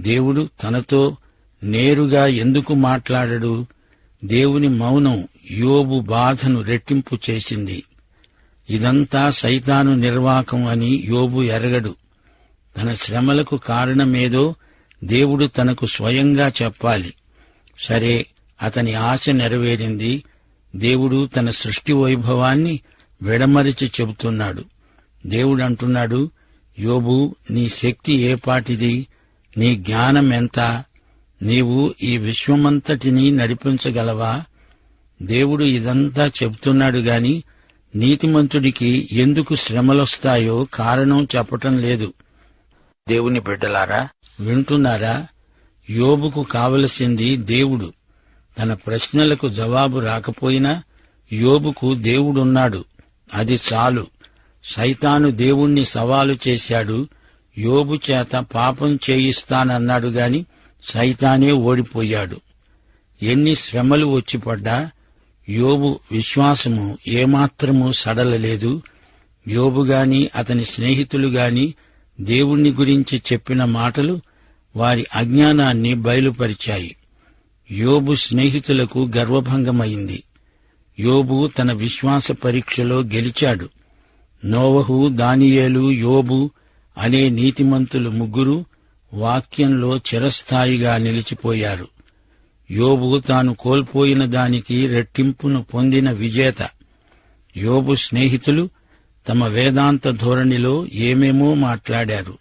దేవుడు తనతో నేరుగా ఎందుకు మాట్లాడడు? దేవుని మౌనం యోబు బాధను రెట్టింపు చేసింది. ఇదంతా సైతాను నిర్వాకం అని యోబు ఎరగడు. తన శ్రమలకు కారణమేదో దేవుడు తనకు స్వయంగా చెప్పాలి. సరే అతని ఆశ నెరవేరింది. దేవుడు తన సృష్టి వైభవాన్ని విడమరిచి చెబుతున్నాడు. దేవుడు అంటున్నాడు యోబు నీ శక్తి ఏపాటిది నీ జ్ఞానం ఎంత? నీవు ఈ విశ్వమంతటినీ నడిపించగలవా? దేవుడు ఇదంతా చెబుతున్నాడు గాని నీతిమంతుడికి ఎందుకు శ్రమలొస్తాయో కారణం చెప్పటం లేదు. దేవుని బిడ్డలారా వింటున్నారా? యోబుకు కావలసింది దేవుడు. తన ప్రశ్నలకు జవాబు రాకపోయినా యోబుకు దేవుడున్నాడు. అది చాలు. సైతాను దేవుణ్ణి సవాలు చేశాడు. యోబు చేత పాపం చేయిస్తానన్నాడు గాని సైతానే ఓడిపోయాడు. ఎన్ని శ్రమలు వచ్చి పడ్డా యోబు విశ్వాసము ఏమాత్రము సడలలేదు. యోబుగాని అతని స్నేహితులుగాని దేవుణ్ణి గురించి చెప్పిన మాటలు వారి అజ్ఞానాన్ని బయలుపరిచాయి. యోబు స్నేహితులకు గర్వభంగమైంది. యోబు తన విశ్వాస పరీక్షలో గెలిచాడు. నోవహు దానియేలు యోబు అనే నీతిమంతులు ముగ్గురు వాక్యంలో చిరస్థాయిగా నిలిచిపోయారు. యోబు తాను కోల్పోయిన దానికి రెట్టింపును పొందిన విజేత. యోబు స్నేహితులు తమ వేదాంత ధోరణిలో ఏమేమో మాట్లాడారు.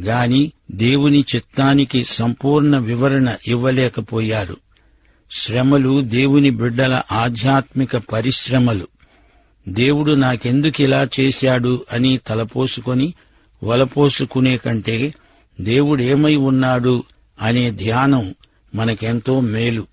గాని దేవుని చిత్తానికి సంపూర్ణ వివరణ ఇవ్వలేకపోయారు. శ్రమలు దేవుని బిడ్డల ఆధ్యాత్మిక పరిశ్రమలు. దేవుడు నాకెందుకిలా చేశాడు అని తలపోసుకొని వలపోసుకునే కంటే దేవుడేమై ఉన్నాడు అనే ధ్యానం మనకెంతో మేలు.